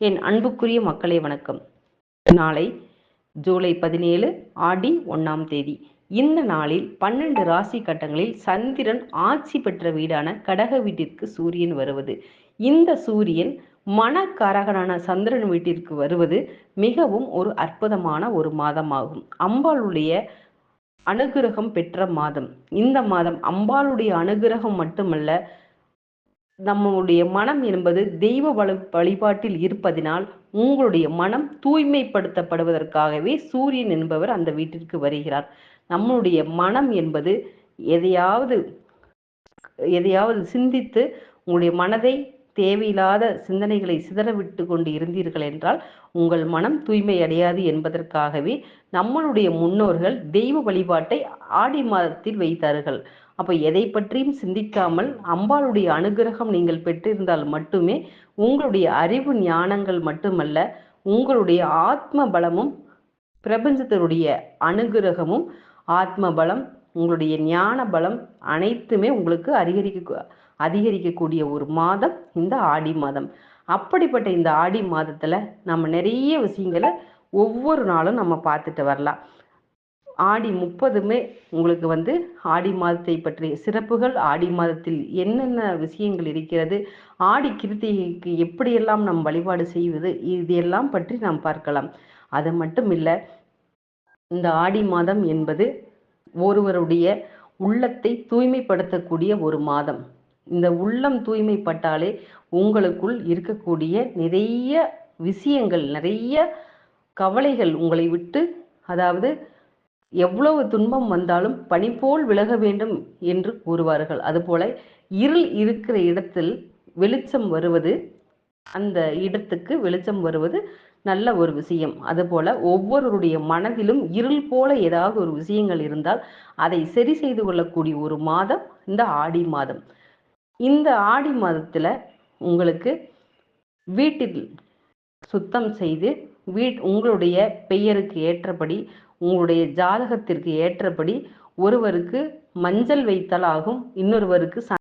என் அன்புக்குரிய மக்களை வணக்கம். நாளை ஜூலை பதினேழு ஆடி ஒன்றாம் தேதி. இந்த நாளில் பன்னெண்டு ராசி கட்டங்களில் சந்திரன் ஆட்சி பெற்ற வீடான கடக வீட்டிற்கு சூரியன் வருவது. இந்த சூரியன் மனக்காரகனான சந்திரன் வீட்டிற்கு வருவது மிகவும் ஒரு அற்புதமான ஒரு மாதமாகும். அம்பாளுடைய அனுகிரகம் பெற்ற மாதம். இந்த மாதம் அம்பாளுடைய அனுகிரகம் மட்டுமல்ல நம்முடைய மனம் என்பது தெய்வ வழி வழிபாட்டில் இருப்பதினால் உங்களுடைய மனம் தூய்மைப்படுத்தப்படுவதற்காகவே சூரியன் என்பவர் அந்த வீட்டிற்கு வருகிறார். நம்மளுடைய மனம் என்பது எதையாவது எதையாவது சிந்தித்து உங்களுடைய மனதை தேவையில்லாத சிந்தனைகளை சிதறவிட்டு கொண்டு இருந்தீர்கள் என்றால் உங்கள் மனம் தூய்மை அடையாது என்பதற்காகவே நம்மளுடைய முன்னோர்கள் தெய்வ வழிபாட்டை ஆடி மாதத்தில் வைத்தார்கள். அப்போ எதை பற்றியும் சிந்திக்காமல் அம்பாளுடைய அனுகிரகம் நீங்கள் பெற்றிருந்தால் மட்டுமே உங்களுடைய அறிவு ஞானங்கள் மட்டுமல்ல உங்களுடைய ஆத்ம பலமும் பிரபஞ்சத்தினுடைய அனுகிரகமும் ஆத்ம பலம் உங்களுடைய ஞான பலம் அனைத்துமே உங்களுக்கு அதிகரிக்க அதிகரிக்கக்கூடிய ஒரு மாதம் இந்த ஆடி மாதம். அப்படிப்பட்ட இந்த ஆடி மாதத்தில் நம்ம நிறைய விஷயங்களை ஒவ்வொரு நாளும் நம்ம பார்த்துட்டு வரலாம். ஆடி முப்பதுமே உங்களுக்கு வந்து ஆடி மாதத்தை பற்றிய சிறப்புகள் ஆடி மாதத்தில் என்னென்ன விஷயங்கள் இருக்கிறது ஆடி கிருத்திகைக்கு எப்படியெல்லாம் நாம் வழிபாடு செய்வது இது எல்லாம் பற்றி நாம் பார்க்கலாம். அது மட்டும் இல்லை இந்த ஆடி மாதம் என்பது ஒருவருடைய உள்ளத்தை தூய்மைப்படுத்தக்கூடிய ஒரு மாதம். இந்த உள்ளம் தூய்மைப்பட்டாலே உங்களுக்குள் இருக்கக்கூடிய நிறைய விஷயங்கள் நிறைய கவலைகள் உங்களை விட்டு அதாவது எவ்வளவு துன்பம் வந்தாலும் பனி போல் விலக வேண்டும் என்று கூறுவார்கள். அதுபோல இருள் இருக்கிற இடத்தில் வெளிச்சம் வருவது அந்த இடத்துக்கு வெளிச்சம் வருவது நல்ல ஒரு விஷயம். அதுபோல ஒவ்வொருவருடைய மனதிலும் இருள் போல ஏதாவது ஒரு விஷயங்கள் இருந்தால் அதை சரி செய்து கொள்ளக்கூடிய ஒரு மாதம் இந்த ஆடி மாதம். இந்த ஆடி மாதத்துல உங்களுக்கு வீட்டில் சுத்தம் செய்து வீட் உங்களுடைய பெயருக்கு ஏற்றபடி உங்களுடைய ஜாதகத்திற்கு ஏற்றபடி ஒருவருக்கு மஞ்சள் வைத்தல் ஆகும் இன்னொருவருக்கு